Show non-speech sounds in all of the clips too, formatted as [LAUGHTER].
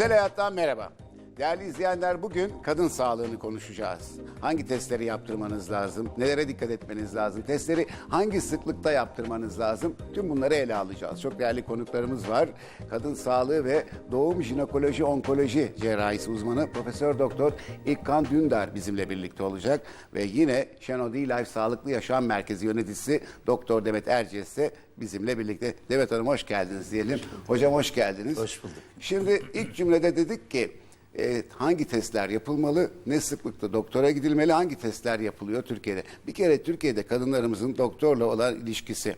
Özel Hayat'tan merhaba. Değerli izleyenler bugün kadın sağlığını konuşacağız. Hangi testleri yaptırmanız lazım? Nelere dikkat etmeniz lazım? Testleri hangi sıklıkta yaptırmanız lazım? Tüm bunları ele alacağız. Çok değerli konuklarımız var. Kadın sağlığı ve doğum jinekoloji onkoloji cerrahisi uzmanı Profesör Doktor İlkan Dündar bizimle birlikte olacak ve yine Şenodi Life Sağlıklı Yaşam Merkezi yöneticisi Doktor Demet Erciyes de bizimle birlikte. Demet Hanım hoş geldiniz diyelim. Hocam hoş geldiniz. Hoş bulduk. Şimdi ilk cümlede dedik ki e, hangi testler yapılmalı, ne sıklıkta doktora gidilmeli, hangi testler yapılıyor Türkiye'de? Bir kere Türkiye'de kadınlarımızın doktorla olan ilişkisi,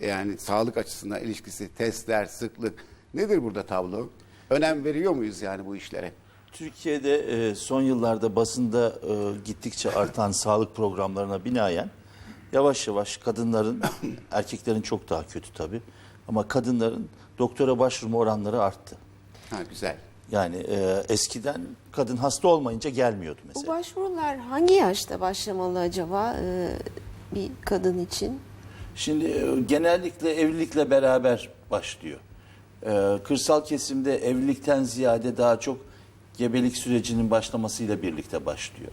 yani sağlık açısından ilişkisi, testler, sıklık nedir burada tablo? Önem veriyor muyuz yani bu işlere? Türkiye'de e, son yıllarda basında e, gittikçe artan [LAUGHS] sağlık programlarına binaen yavaş yavaş kadınların, [COUGHS] erkeklerin çok daha kötü tabii ama kadınların doktora başvurma oranları arttı. Ha güzel. Yani e, eskiden kadın hasta olmayınca gelmiyordu Bu mesela. başvurular hangi yaşta başlamalı acaba e, bir kadın için? Şimdi e, genellikle evlilikle beraber başlıyor. E, kırsal kesimde evlilikten ziyade daha çok gebelik sürecinin başlamasıyla birlikte başlıyor.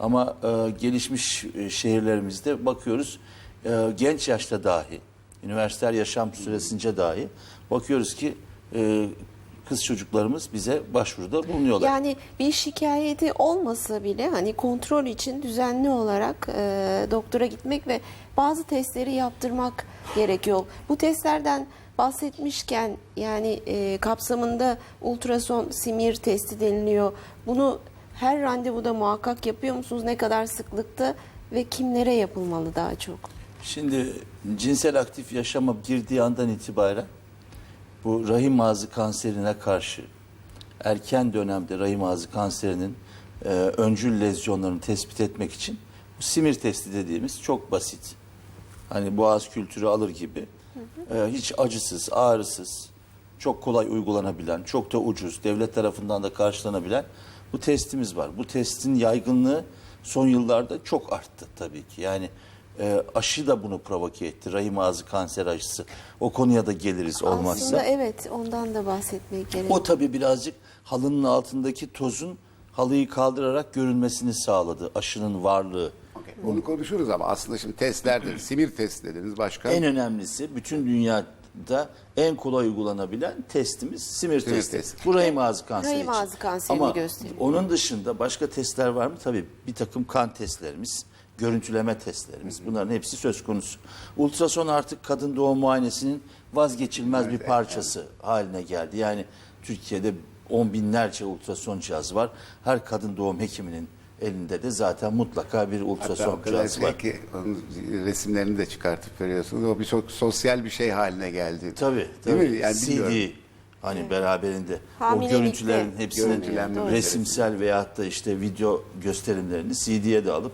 Ama e, gelişmiş e, şehirlerimizde bakıyoruz e, genç yaşta dahi, üniversitel yaşam süresince dahi bakıyoruz ki e, kız çocuklarımız bize başvuruda bulunuyorlar. Yani bir şikayeti olmasa bile hani kontrol için düzenli olarak e, doktora gitmek ve bazı testleri yaptırmak gerekiyor. Bu testlerden bahsetmişken yani e, kapsamında ultrason simir testi deniliyor. Bunu her randevuda muhakkak yapıyor musunuz? Ne kadar sıklıkta ve kimlere yapılmalı daha çok? Şimdi cinsel aktif yaşama girdiği andan itibaren bu rahim ağzı kanserine karşı erken dönemde rahim ağzı kanserinin e, öncül lezyonlarını tespit etmek için bu simir testi dediğimiz çok basit. Hani boğaz kültürü alır gibi e, hiç acısız, ağrısız, çok kolay uygulanabilen, çok da ucuz, devlet tarafından da karşılanabilen bu testimiz var. Bu testin yaygınlığı son yıllarda çok arttı tabii ki. Yani e, aşı da bunu provoke etti. Rahim ağzı kanser aşısı. O konuya da geliriz olmazsa. Aslında evet ondan da bahsetmek gerekiyor. O tabii birazcık halının altındaki tozun halıyı kaldırarak görünmesini sağladı. Aşının varlığı. Bunu konuşuruz ama aslında şimdi testlerde [CLEARS THROAT] simir testi dediniz başka. En önemlisi bütün dünyada en kolay uygulanabilen testimiz simir, Simir testi. testi. Bu rahim ağzı kanseri Rahim için. ağzı kanserini Ama gösteriyor. onun dışında başka testler var mı? Tabii bir takım kan testlerimiz, görüntüleme testlerimiz bunların hepsi söz konusu. Ultrason artık kadın doğum muayenesinin vazgeçilmez bir parçası haline geldi. Yani Türkiye'de on binlerce ultrason cihazı var. Her kadın doğum hekiminin elinde de zaten mutlaka bir Hatta ultrason o kadar cihazı var. ki onun resimlerini de çıkartıp veriyorsunuz. O bir çok sosyal bir şey haline geldi. Tabii, Değil tabii. mi? Yani CD bilmiyorum. hani beraberinde o Hamilelikte görüntülerin hepsinin görüntülenme meselesi. resimsel veyahut da işte video gösterimlerini CD'ye de alıp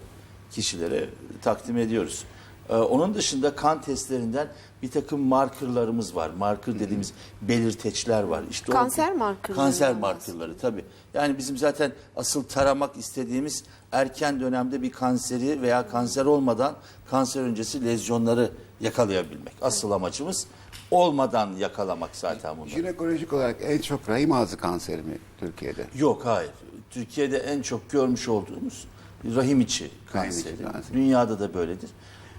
kişilere takdim ediyoruz. Ee, onun dışında kan testlerinden bir takım markerlarımız var. Marker dediğimiz belirteçler var. İşte o- Kanser markerları Kanser var markerları tabii. Yani bizim zaten asıl taramak istediğimiz erken dönemde bir kanseri veya kanser olmadan kanser öncesi lezyonları yakalayabilmek. Asıl amacımız olmadan yakalamak zaten bunları. Jinekolojik olarak en çok rahim ağzı kanseri mi Türkiye'de? Yok hayır. Türkiye'de en çok görmüş olduğumuz rahim içi kanseri. içi kanseri. Dünyada da böyledir.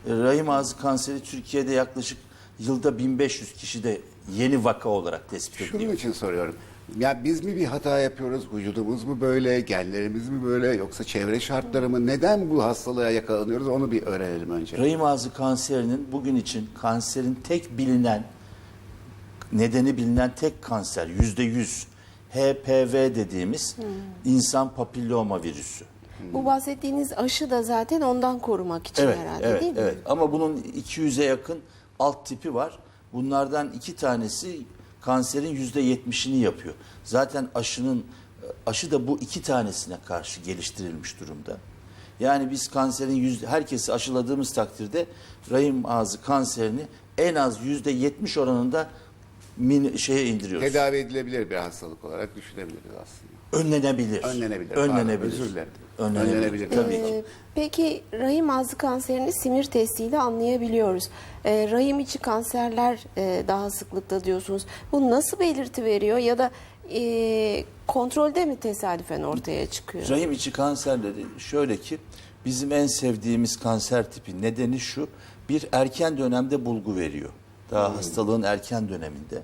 E, Rahim ağzı kanseri Türkiye'de yaklaşık yılda 1500 kişide yeni vaka olarak tespit ediliyor. Şunun için soruyorum. Ya biz mi bir hata yapıyoruz? Vücudumuz mu böyle? Genlerimiz mi böyle? Yoksa çevre şartları mı? Neden bu hastalığa yakalanıyoruz? Onu bir öğrenelim önce. Rahim ağzı kanserinin bugün için kanserin tek bilinen nedeni bilinen tek kanser yüzde yüz HPV dediğimiz insan papilloma virüsü. Bu bahsettiğiniz aşı da zaten ondan korumak için Evet, herhalde evet, değil mi? evet. Ama bunun 200'e yakın alt tipi var. Bunlardan iki tanesi kanserin yüzde yetmişini yapıyor. Zaten aşının aşı da bu iki tanesine karşı geliştirilmiş durumda. Yani biz kanserin yüzde herkesi aşıladığımız takdirde rahim ağzı kanserini en az yüzde yetmiş oranında min, şeye indiriyoruz. Tedavi edilebilir bir hastalık olarak düşünebiliriz aslında. Önlenebilir. Önlenebilir. Önlenebilir. Pardon, özür dilerim. Önlenebilir. Önlenebilir. Tabii ki. Ee, Peki rahim ağzı kanserini simir testiyle anlayabiliyoruz. Ee, rahim içi kanserler e, daha sıklıkta diyorsunuz. Bu nasıl belirti veriyor ya da e, kontrolde mi tesadüfen ortaya çıkıyor? Rahim içi kanserleri şöyle ki bizim en sevdiğimiz kanser tipi nedeni şu. Bir erken dönemde bulgu veriyor. Daha hastalığın erken döneminde.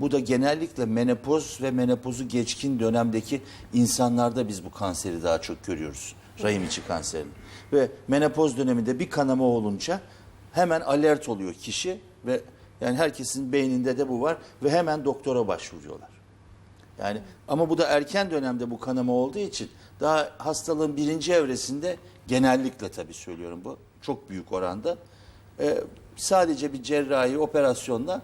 Bu da genellikle menopoz ve menopozu geçkin dönemdeki insanlarda biz bu kanseri daha çok görüyoruz. Rahim içi kanserini. Ve menopoz döneminde bir kanama olunca hemen alert oluyor kişi ve yani herkesin beyninde de bu var ve hemen doktora başvuruyorlar. Yani ama bu da erken dönemde bu kanama olduğu için daha hastalığın birinci evresinde genellikle tabii söylüyorum bu çok büyük oranda e, sadece bir cerrahi operasyonla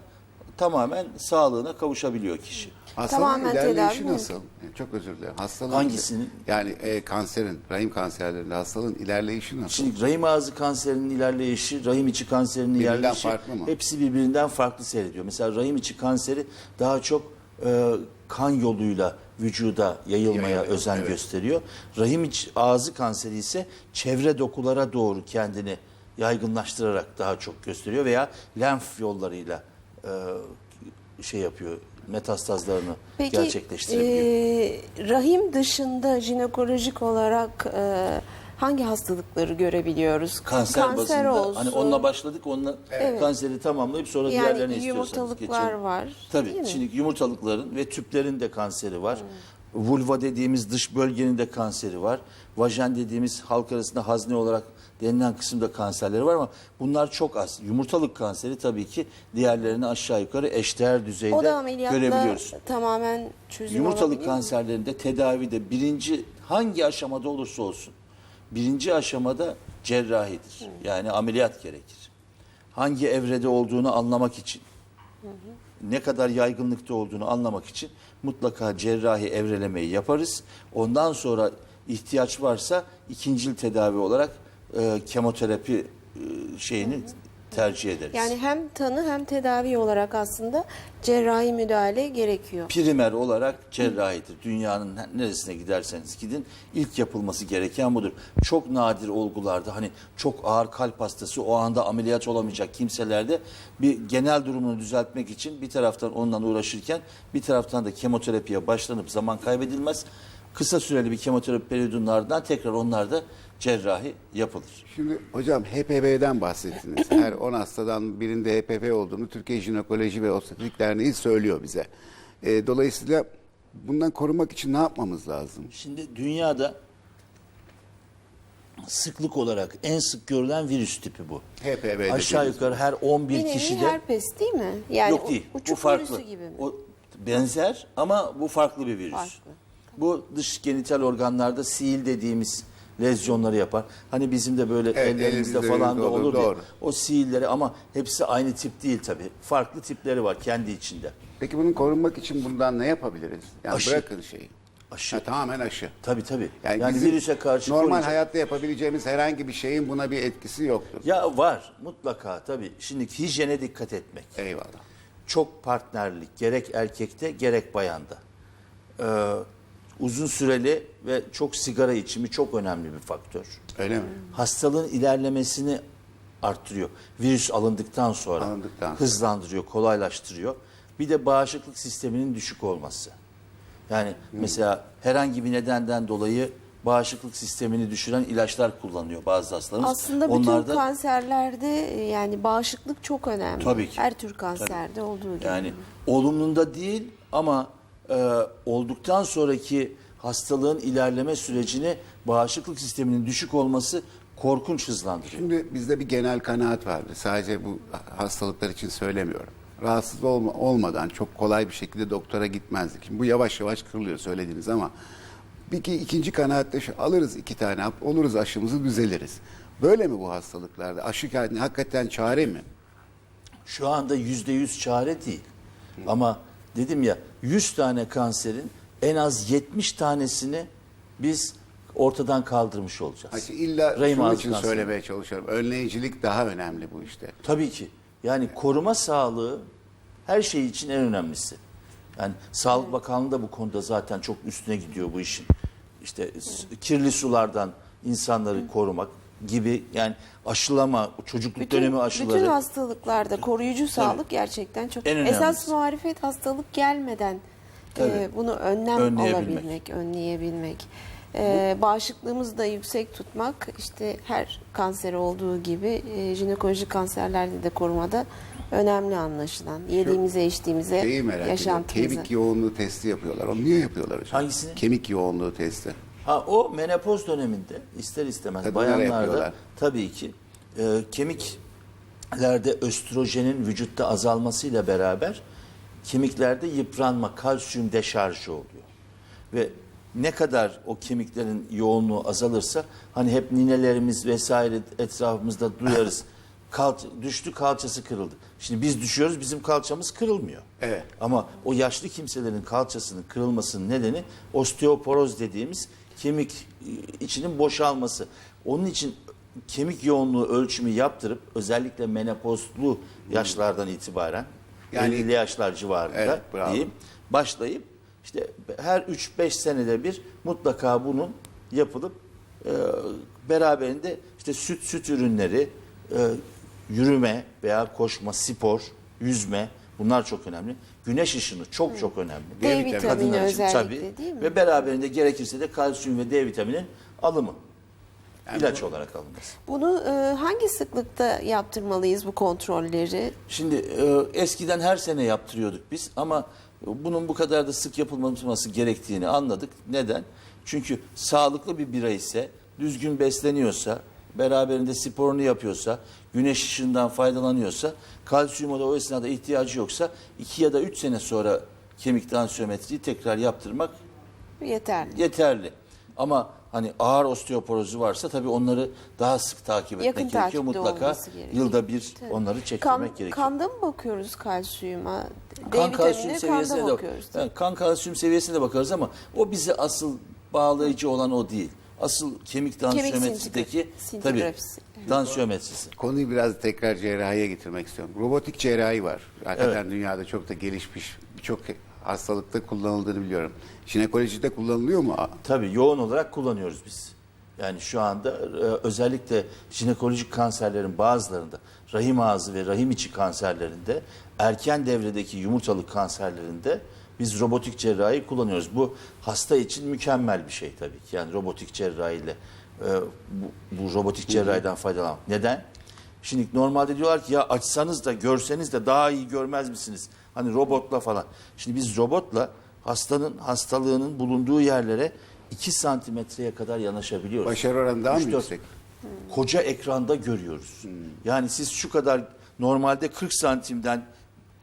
tamamen sağlığına kavuşabiliyor kişi. Hastalığın Tamamen ilerleyişi tedavi mi? nasıl? Yani Çok özür dilerim. Hastalığın Hangisinin? Yani e, kanserin, rahim kanserlerinde hastalığın ilerleyişi nasıl? Şimdi rahim ağzı kanserinin ilerleyişi, rahim içi kanserinin Birbirinden ilerleyişi farklı mı? hepsi birbirinden farklı seyrediyor. Mesela rahim içi kanseri daha çok e, kan yoluyla vücuda yayılmaya Yayılıyor, özen evet. gösteriyor. Rahim içi ağzı kanseri ise çevre dokulara doğru kendini yaygınlaştırarak daha çok gösteriyor veya lenf yollarıyla e, şey yapıyor metastazlarını Peki gerçekleştirebiliyor. e, rahim dışında jinekolojik olarak e, hangi hastalıkları görebiliyoruz? kanser, bazında olsun. hani onunla başladık onunla kanseri tamamlayıp sonra diğerlerini yani istiyorsanız yumurtalıklar geçelim. var. Tabii şimdi yumurtalıkların ve tüplerin de kanseri var. Vulva dediğimiz dış bölgenin de kanseri var. Vajen dediğimiz halk arasında hazne olarak denilen kısımda kanserleri var ama bunlar çok az. Yumurtalık kanseri tabii ki diğerlerini aşağı yukarı eşdeğer düzeyde o da ameliyatla görebiliyoruz. tamamen çözüm Yumurtalık kanserlerinde tedavide birinci hangi aşamada olursa olsun birinci aşamada cerrahidir. Yani ameliyat gerekir. Hangi evrede olduğunu anlamak için ne kadar yaygınlıkta olduğunu anlamak için mutlaka cerrahi evrelemeyi yaparız. Ondan sonra ihtiyaç varsa ikincil tedavi olarak e, kemoterapi e, şeyini tercih ederiz. Yani hem tanı hem tedavi olarak aslında cerrahi müdahale gerekiyor. primer olarak cerrahidir. Dünyanın neresine giderseniz gidin ilk yapılması gereken budur. Çok nadir olgularda hani çok ağır kalp hastası o anda ameliyat olamayacak kimselerde bir genel durumunu düzeltmek için bir taraftan ondan uğraşırken bir taraftan da kemoterapiye başlanıp zaman kaybedilmez. Kısa süreli bir kemoterapi periyodunun ardından tekrar onlarda cerrahi yapılır. Şimdi hocam HPV'den bahsettiniz. [COUGHS] Her 10 hastadan birinde HPV olduğunu Türkiye Jinekoloji ve Obstetrik Derneği söylüyor bize. E, dolayısıyla bundan korunmak için ne yapmamız lazım? Şimdi dünyada sıklık olarak en sık görülen virüs tipi bu. HPV Aşağı dediğimiz yukarı her 11 Bir nevi kişide herpes değil mi? Yani yok değil. u- Bu uçuk farklı. virüsü gibi mi? O benzer ama bu farklı bir virüs. Farklı. Bu dış genital organlarda sil dediğimiz lezyonları yapar. Hani bizim de böyle Evet, ellerimizde falan da doğru, olur ya. doğru. O silleri ama hepsi aynı tip değil tabii. Farklı tipleri var kendi içinde. Peki bunun korunmak için bundan ne yapabiliriz? Yani Aşı. bırakın şeyi. Aşı. Ha, tamamen aşı. Tabii tabii. Yani, Yani, virüse karşı normal koruyacak- hayatta yapabileceğimiz herhangi bir şeyin buna bir etkisi yoktur. Ya var mutlaka tabii. Şimdi hijyene dikkat etmek. Eyvallah. çok partnerlik gerek erkekte gerek bayanda. Ee, uzun süreli ve çok sigara içimi çok önemli bir faktör. Öyle mi? Hastalığın ilerlemesini arttırıyor. Virüs alındıktan sonra Alındıktan sonra. hızlandırıyor, kolaylaştırıyor. Bir de bağışıklık sisteminin düşük olması. Yani mesela herhangi bir nedenden dolayı bağışıklık sistemini düşüren ilaçlar kullanıyor bazı hastalarımız. Aslında bütün Onlar da- kanserlerde yani bağışıklık çok önemli. Tabii ki. Her tür kanserde olduğu gibi. Yani olumlunda değil ama e, olduktan sonraki hastalığın ilerleme sürecini bağışıklık sisteminin düşük olması korkunç hızlandırıyor. Şimdi bizde bir genel kanaat vardı. Sadece bu hastalıklar için söylemiyorum. Rahatsız olma, olmadan çok kolay bir şekilde doktora gitmezdik. Şimdi bu yavaş yavaş kırılıyor söylediğiniz ama bir iki, ikinci kanaatte şu, alırız iki tane hap, oluruz aşımızı düzeliriz. Böyle mi bu hastalıklarda? Aşı hakikaten çare mi? Şu anda yüzde yüz çare değil. Ama dedim ya 100 tane kanserin en az 70 tanesini biz ortadan kaldırmış olacağız. Hani illa Rahim şunun için kanseri. söylemeye çalışıyorum. Önleyicilik daha önemli bu işte. Tabii ki. Yani koruma sağlığı her şey için en önemlisi. Yani Sağlık Bakanlığı da bu konuda zaten çok üstüne gidiyor bu işin. işte kirli sulardan insanları korumak gibi yani aşılama, çocukluk dönemi aşıları. bütün hastalıklarda koruyucu sağlık gerçekten çok En esas marifet hastalık gelmeden e, bunu önlem Önleyebilmek. alabilmek, önleyebilmek. E, bağışıklığımızı da yüksek tutmak işte her kanser olduğu gibi e, jinekolojik kanserlerde de korumada önemli anlaşılan. Yediğimize, içtiğimize, Şeyi merak ediyorum. yaşantımıza. Kemik yoğunluğu testi yapıyorlar. Onu niye yapıyorlar hocam? Hangisini? Kemik yoğunluğu testi. Ha o menopoz döneminde ister istemez Kadınlara bayanlarda yapıyorlar. tabii ki e, kemiklerde östrojenin vücutta azalmasıyla beraber kemiklerde yıpranma, kalsiyum deşarjı oluyor. Ve ne kadar o kemiklerin yoğunluğu azalırsa hani hep ninelerimiz vesaire etrafımızda duyarız. [LAUGHS] Kalça, düştü kalçası kırıldı. Şimdi biz düşüyoruz bizim kalçamız kırılmıyor. Evet. Ama o yaşlı kimselerin kalçasının kırılmasının nedeni osteoporoz dediğimiz kemik içinin boşalması. Onun için kemik yoğunluğu ölçümü yaptırıp özellikle menopozlu yaşlardan itibaren Yani- yani 50'li yaşlar civarında Evet, bravo. diyeyim başlayıp işte her 3-5 senede bir mutlaka bunun yapılıp e, beraberinde işte süt süt ürünleri, e, yürüme veya koşma, spor, yüzme bunlar çok önemli. Güneş ışını çok çok önemli. D D vitamini Kadınlar için özellikle tabii. değil mi? Ve beraberinde gerekirse de kalsiyum ve D vitaminin alımı. Yani ilaç olarak alınması. Bunu e, hangi sıklıkta yaptırmalıyız bu kontrolleri? Şimdi e, eskiden her sene yaptırıyorduk biz ama bunun bu kadar da sık yapılmaması gerektiğini anladık. Neden? Çünkü sağlıklı bir birey ise, düzgün besleniyorsa, beraberinde sporunu yapıyorsa, güneş ışığından faydalanıyorsa, kalsiyuma da o esnada ihtiyacı yoksa 2 ya da 3 sene sonra kemik tansiyometriyi tekrar yaptırmak Yeterli. yeterli. Ama hani ağır osteoporozu varsa tabii onları daha sık takip etmek Yakın gerekiyor. Mutlaka gerekiyor. yılda bir onları çektirmek Kan, gerekiyor. kanda mı bakıyoruz kalsiyuma? D kan kalsiyum seviyesine de bakıyoruz. Yani kan kalsiyum seviyesine de bakarız ama o bize asıl bağlayıcı olan o değil. Asıl kemik tansiyometrideki sintigra- tabii sintigrafisi. tansiyometrisi. Konuyu biraz tekrar cerrahiye getirmek istiyorum. Robotik cerrahi var. Hakikaten dünyada çok da gelişmiş. Birçok hastalıkta kullanıldığını biliyorum. Jinekolojide kullanılıyor mu? Tabii yoğun olarak kullanıyoruz biz. Yani şu anda e, özellikle jinekolojik kanserlerin bazılarında, rahim ağzı ve rahim içi kanserlerinde, erken devredeki yumurtalık kanserlerinde biz robotik cerrahi kullanıyoruz. Bu hasta için mükemmel bir şey tabii ki. Yani robotik cerrahiyle e, bu, bu robotik cerrahiden faydalanmak. Neden? Şimdi normalde diyorlar ki ya açsanız da görseniz de daha iyi görmez misiniz? Hani robotla falan. Şimdi biz robotla hastanın hastalığının bulunduğu yerlere 2 santimetreye kadar yanaşabiliyoruz. Başarı oranı daha mı 3-4 yüksek? Koca ekranda görüyoruz. Yani siz şu kadar normalde 40 santimden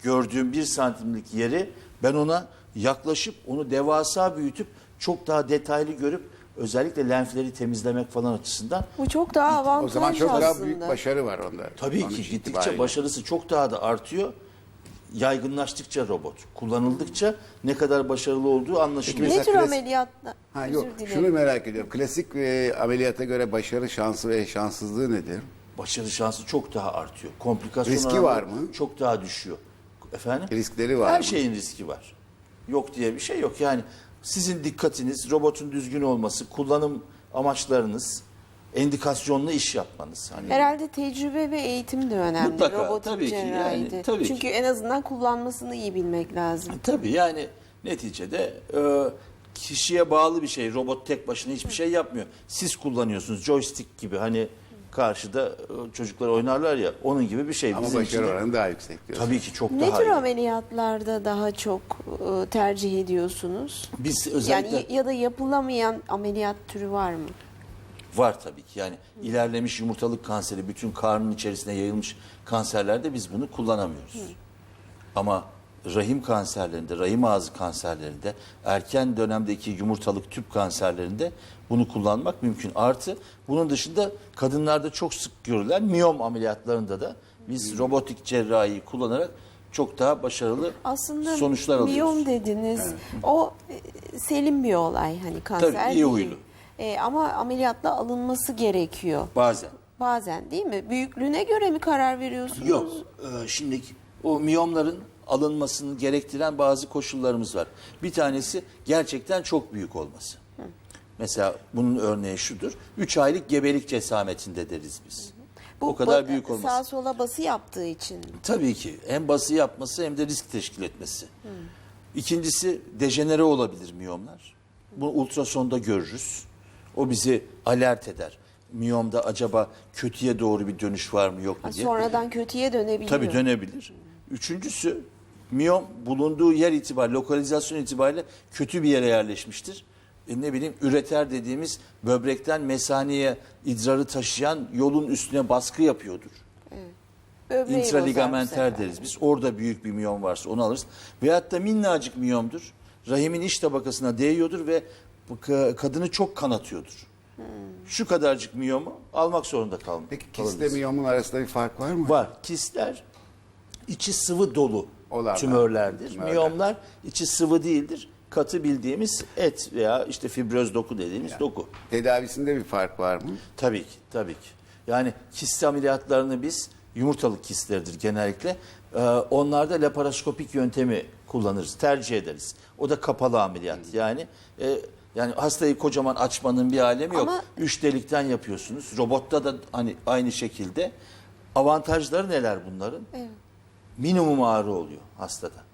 gördüğüm 1 santimlik yeri ben ona yaklaşıp onu devasa büyütüp çok daha detaylı görüp özellikle lenfleri temizlemek falan açısından Bu çok daha O avantajlı zaman çok aslında. daha büyük başarı var onda. Tabii ki gittikçe itibariyle. başarısı çok daha da artıyor. Yaygınlaştıkça robot, kullanıldıkça ne kadar başarılı olduğu anlaşılıyor. Ne tür klas- ameliyatla? Ha, yok, dilerim. şunu merak ediyorum. Klasik e, ameliyata göre başarı şansı ve şanssızlığı nedir? Başarı şansı çok daha artıyor. Komplikasyon Riski var mı? Çok daha düşüyor. Efendim? Riskleri var Her mı? şeyin riski var. Yok diye bir şey yok. Yani sizin dikkatiniz, robotun düzgün olması, kullanım amaçlarınız, endikasyonlu iş yapmanız. Hani Herhalde tecrübe ve eğitim de önemli. Mutlaka, Robotik tabii ki, yani, tabii ki. Çünkü en azından kullanmasını iyi bilmek lazım. Tabii yani neticede e, kişiye bağlı bir şey. Robot tek başına hiçbir şey yapmıyor. Siz kullanıyorsunuz joystick gibi hani karşıda e, çocuklar oynarlar ya onun gibi bir şey. Ama Bizim başarı için de- oranı daha yüksek diyorsun. Tabii ki çok Ne daha tür iyi. ameliyatlarda daha çok e, tercih ediyorsunuz? Biz özellikle Yani ya da yapılamayan ameliyat türü var mı? var tabii ki. Yani ilerlemiş yumurtalık kanseri bütün karnın içerisine yayılmış kanserlerde biz bunu kullanamıyoruz. Ama rahim kanserlerinde, rahim ağzı kanserlerinde, erken dönemdeki yumurtalık tüp kanserlerinde bunu kullanmak mümkün. Artı bunun dışında kadınlarda çok sık görülen miyom ameliyatlarında da biz robotik cerrahiyi kullanarak çok daha başarılı Aslında sonuçlar alıyoruz. miyom dediniz. O e, selim bir olay hani kanser Tabii, iyi değil. huylu. E, ama ameliyatla alınması gerekiyor. Bazen. Bazen değil mi? Büyüklüğüne göre mi karar veriyorsunuz? Yok. Ee, şimdi o miyomların alınmasını gerektiren bazı koşullarımız var. Bir tanesi gerçekten çok büyük olması. Mesela bunun örneği şudur. 3 aylık gebelik cesametinde deriz biz. o kadar büyük olması. Sağa sola bası yaptığı için. Tabii ki hem bası yapması hem de risk teşkil etmesi. İkincisi dejenere olabilir miyomlar. Bunu ultrasonda görürüz. O bizi alert eder. Miyomda acaba kötüye doğru bir dönüş var mı yok mu diye. Sonradan kötüye dönebiliyor. Tabii dönebilir. Üçüncüsü miyom bulunduğu yer itibariyle, lokalizasyon itibariyle kötü bir yere yerleşmiştir. E ne bileyim üreter dediğimiz böbrekten mesaneye idrarı taşıyan yolun üstüne baskı yapıyordur. Böbreği bozar bu İntraligamenter sefer. deriz biz. Orada büyük bir miyom varsa onu alırız. Veyahut da minnacık miyomdur. Rahimin iç tabakasına değiyordur ve bu ka- kadını çok kanatıyordur. Hmm. Şu kadarcık miyomu almak zorunda kalm Peki kistle miyomun arasında bir fark var mı? Var. Kistler içi sıvı dolu Olanlar. tümörlerdir. Tümörler. Miyomlar içi sıvı değildir. Katı bildiğimiz et veya işte fibroz doku dediğimiz doku. Tedavisinde bir fark var mı? Tabii ki, tabii ki. Yani kist ameliyatlarını biz yumurtalık kistleridir genellikle. Ee, onlarda laparoskopik yöntemi kullanırız, tercih ederiz. O da kapalı ameliyat. Yani e, yani hastayı kocaman açmanın bir alemi yok. Ama- Üç delikten yapıyorsunuz. Robotta da hani aynı şekilde. Avantajları neler bunların? Minimum ağrı oluyor hastada.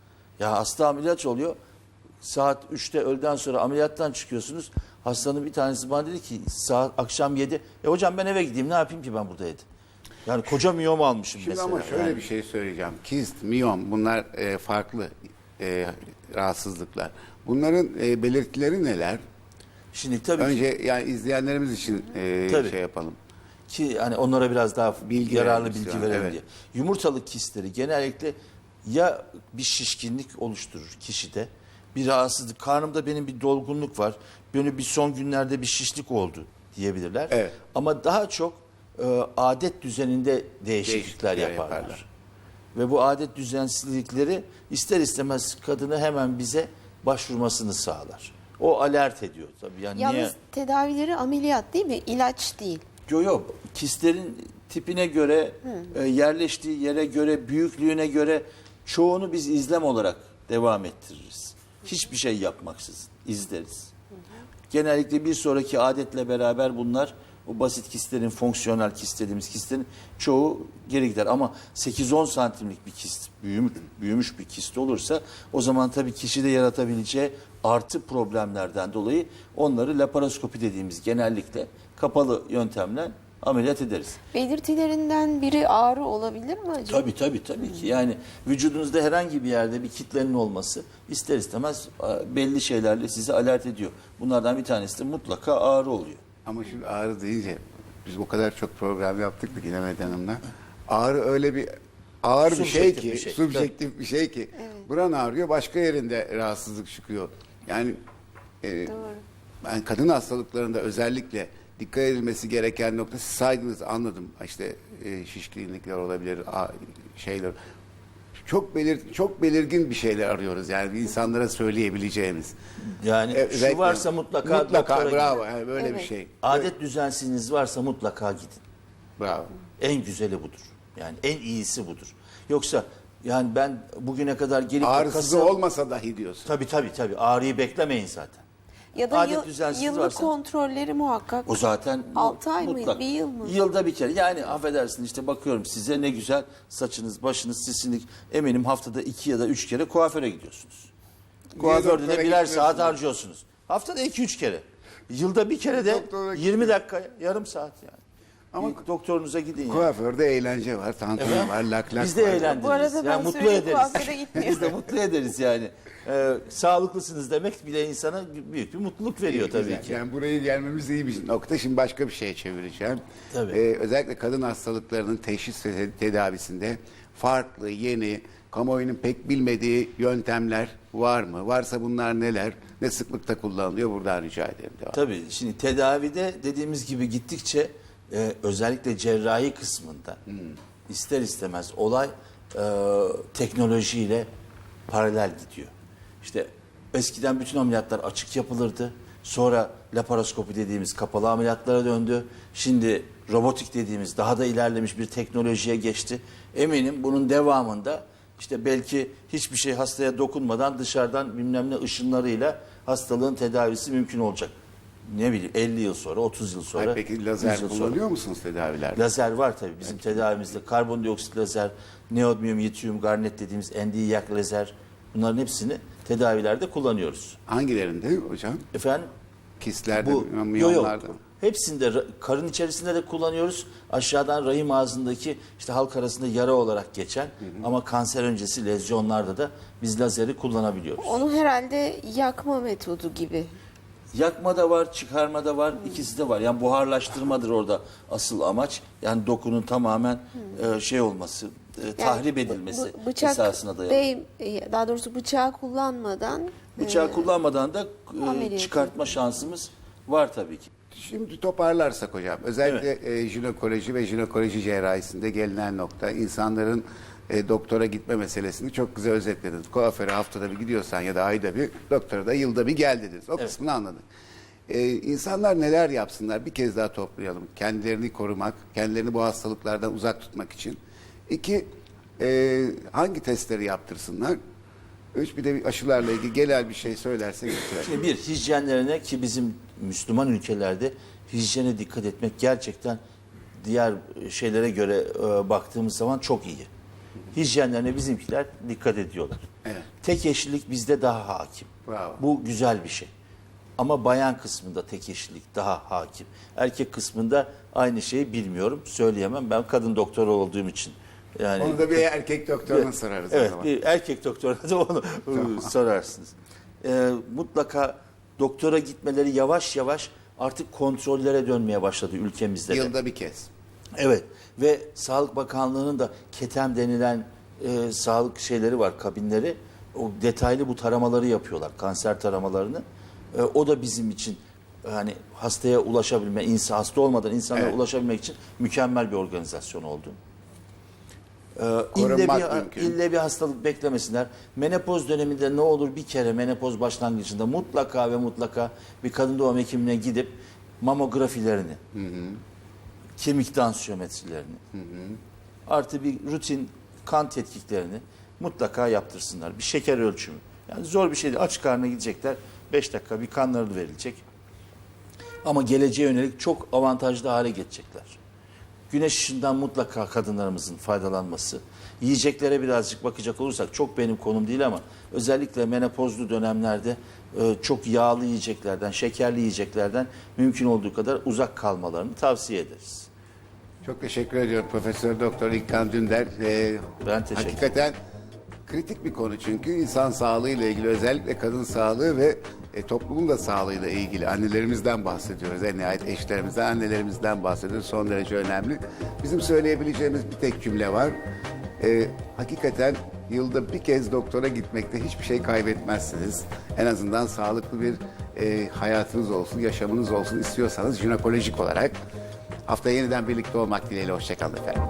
Ya hasta ameliyat oluyor. Saat 3'te öğleden sonra ameliyattan çıkıyorsunuz. Hastanın bir tanesi bana dedi ki saat akşam 7. E hocam ben eve gideyim ne yapayım ki ben burada dedi. Yani koca miyom almışım Şimdi mesela. ama şöyle yani. bir şey söyleyeceğim. Kist, miyom bunlar e, farklı e, rahatsızlıklar. Bunların e, belirtileri neler? Şimdi tabii ki, Önce yani izleyenlerimiz için e, Tabii. şey yapalım. Ki hani onlara biraz daha Bilgi yararlı bilgi verelim evet. diye. Yumurtalık kistleri genellikle ya bir şişkinlik oluşturur kişide. Bir rahatsızlık. Karnımda benim bir dolgunluk var. Böyle bir son günlerde bir şişlik oldu diyebilirler. Evet. Ama daha çok e, adet düzeninde değişiklikler Değişiklikler yaparlar. yaparlar. Ve bu adet düzensizlikleri ister istemez kadını hemen bize başvurmasını sağlar. O alert ediyor tabii. Yani Yalnız niye? tedavileri ameliyat değil mi? İlaç değil. Yok yok. Kistlerin tipine göre, e, yerleştiği yere göre, büyüklüğüne göre çoğunu biz izlem olarak devam ettiririz. Hiçbir şey yapmaksızın izleriz. Genellikle bir sonraki adetle beraber bunlar o basit kistlerin, fonksiyonel kist dediğimiz kistlerin çoğu geri gider. Ama 8-10 santimlik bir kist, büyümüş, büyümüş bir kist olursa o zaman tabii kişide yaratabileceği artı problemlerden dolayı onları laparoskopi dediğimiz genellikle kapalı yöntemle ameliyat ederiz. Belirtilerinden biri ağrı olabilir mi acaba? Tabii tabii tabii ki. Yani vücudunuzda herhangi bir yerde bir kitlenin olması ister istemez belli şeylerle sizi alert ediyor. Bunlardan bir tanesi de mutlaka ağrı oluyor. Ama şimdi ağrı deyince biz o kadar çok program yaptık ki Gilemet Hanım'la. Ağrı öyle bir ağır bir şey ki, bir şey. subjektif bir şey ki. Buran ağrıyor, başka yerinde rahatsızlık çıkıyor. Yani e, ben kadın hastalıklarında özellikle dikkat edilmesi gereken nokta saydınız anladım. İşte e, şişkinlikler olabilir, a- şeyler. Çok belir çok belirgin bir şeyler arıyoruz yani bir insanlara söyleyebileceğimiz. Yani E, şu varsa mutlaka, mutlaka bravo gidin. yani böyle bir Evet. şey. Adet düzensizliğiniz varsa mutlaka gidin. Bravo. En güzeli budur. Yani en iyisi budur. Yoksa yani ben bugüne kadar gelip de Ağrısızı kasa- olmasa dahi diyorsun. Tabii tabii tabii ağrıyı beklemeyin zaten. Ya da Adet yıl- düzensiz yıllık varsa- kontrolleri muhakkak. O zaten Altı ay mı, mutlak. bir yıl mı? Yılda bir kere. Yani affedersin işte bakıyorum size ne güzel saçınız, başınız, sisinlik. Eminim haftada iki ya da üç kere kuaföre gidiyorsunuz. Kuaförde doktora de birer saat gitmiyorsunuz? harcıyorsunuz. Haftada iki üç kere. Yılda bir kere de Doktora 20 dakika, yarım saat yani. Ama doktorunuza gidin ya. Kuaförde eğlence var, tantana Evet. var, lak lak Biz de var. eğlendiririz. Bu arada ben yani mutlu söyleyeyim, ederiz. kuaföre [LAUGHS] gitmiyorum. Biz de mutlu ederiz yani. Ee, sağlıklısınız demek bile insana büyük bir mutluluk veriyor tabii Güzel. ki. Yani buraya gelmemiz iyi bir nokta. Şimdi başka bir şeye çevireceğim. Tabii. Ee, özellikle kadın hastalıklarının teşhis ve tedavisinde farklı, yeni, kamuoyunun pek bilmediği yöntemler var mı? Varsa bunlar neler? Ne sıklıkta kullanılıyor? Buradan rica ederim. Devam. Tabii şimdi tedavide dediğimiz gibi gittikçe e, özellikle cerrahi kısmında ister istemez olay e, teknolojiyle paralel gidiyor. İşte eskiden bütün ameliyatlar açık yapılırdı. Sonra laparoskopi dediğimiz kapalı ameliyatlara döndü. Şimdi robotik dediğimiz daha da ilerlemiş bir teknolojiye geçti. Eminim bunun devamında işte belki hiçbir şey hastaya dokunmadan dışarıdan bilmem ne ışınlarıyla hastalığın tedavisi mümkün olacak. Ne bileyim 50 yıl sonra, 30 yıl sonra. Ay, peki 100 lazer yıl sonra. kullanıyor musunuz tedavilerde? Lazer var tabii bizim tedavimizde. Karbondioksit lazer, neodymium, lityum, garnet dediğimiz Nd:YAG lazer bunların hepsini tedavilerde kullanıyoruz. Hangilerinde hocam? Efendim Kistlerde, bu yok yok. Hepsinde karın içerisinde de kullanıyoruz. Aşağıdan rahim ağzındaki işte halk arasında yara olarak geçen ama kanser öncesi lezyonlarda da biz lazeri kullanabiliyoruz. Onu herhalde yakma metodu gibi. Yakma da var, çıkarma da var, ikisi de var. Yani buharlaştırmadır orada asıl amaç. Yani dokunun tamamen e, şey olması, e, tahrip edilmesi bu- bıçak esasına dayalı. değ- daha doğrusu bıçağı kullanmadan Bıçağı kullanmadan da e, çıkartma şansımız var tabii ki. Şimdi toparlarsak hocam özellikle e, jinekoloji ve jinekoloji cerrahisinde gelinen nokta insanların e, doktora gitme meselesini çok güzel özetlediniz. Kuaföre haftada bir gidiyorsan ya da ayda bir doktora da yılda bir gel dediniz. O kısmını anladık. E, insanlar neler yapsınlar bir kez daha toplayalım. Kendilerini korumak, kendilerini bu hastalıklardan uzak tutmak için. İki, e, hangi testleri yaptırsınlar? Üç, bir de aşılarla ilgili genel bir şey bitirelim. Şimdi bir hijyenlerine ki bizim Müslüman ülkelerde hijyene dikkat etmek gerçekten diğer şeylere göre e, baktığımız zaman çok iyi. Hijyenlerine bizimkiler dikkat ediyorlar. Evet. Tek eşlilik bizde daha hakim. Bravo. Bu güzel bir şey. Ama bayan kısmında tek eşlilik daha hakim. Erkek kısmında aynı şeyi bilmiyorum, söyleyemem. Ben kadın doktor olduğum için. Yani Onu da bir erkek doktoruna sorarız o Evet, zaman. bir erkek doktora da onu [LAUGHS] sorarsınız. Ee, mutlaka doktora gitmeleri yavaş yavaş artık kontrollere dönmeye başladı ülkemizde de. Yılda bir kez. Evet ve Sağlık Bakanlığı'nın da KETEM denilen e, sağlık şeyleri var, kabinleri. O detaylı bu taramaları yapıyorlar, kanser taramalarını. E, o da bizim için hani hastaya ulaşabilme, insan hasta olmadan insanlara Evet. ulaşabilmek için mükemmel bir organizasyon oldu. Ee, ille bir, mümkün. ille bir hastalık beklemesinler. Menopoz döneminde ne olur bir kere menopoz başlangıcında mutlaka ve mutlaka bir kadın doğum hekimine gidip mamografilerini, kemik tansiyometrilerini, artı bir rutin kan tetkiklerini mutlaka yaptırsınlar. Bir şeker ölçümü. Yani zor bir şey değil. Aç karnına gidecekler. 5 dakika bir kanları verilecek. Ama geleceğe yönelik çok avantajlı hale geçecekler. Güneş ışığından mutlaka kadınlarımızın faydalanması. Yiyeceklere birazcık bakacak olursak çok benim konum değil ama özellikle menopozlu dönemlerde e, çok yağlı yiyeceklerden, şekerli yiyeceklerden mümkün olduğu kadar uzak kalmalarını tavsiye ederiz. Çok teşekkür ediyorum Profesör Doktor İlkan Dünder. Ee, Ben teşekkür Hakikaten kritik bir konu çünkü insan sağlığı ile ilgili özellikle kadın sağlığı ve e, toplumun da sağlığıyla ilgili annelerimizden bahsediyoruz. En nihayet eşlerimizden, annelerimizden bahsediyoruz. Son derece önemli. Bizim söyleyebileceğimiz bir tek cümle var. Ee, hakikaten yılda bir kez doktora gitmekte hiçbir şey kaybetmezsiniz. En azından sağlıklı bir e, hayatınız olsun, yaşamınız olsun istiyorsanız jinekolojik olarak. Haftaya yeniden birlikte olmak dileğiyle. Hoşçakalın efendim.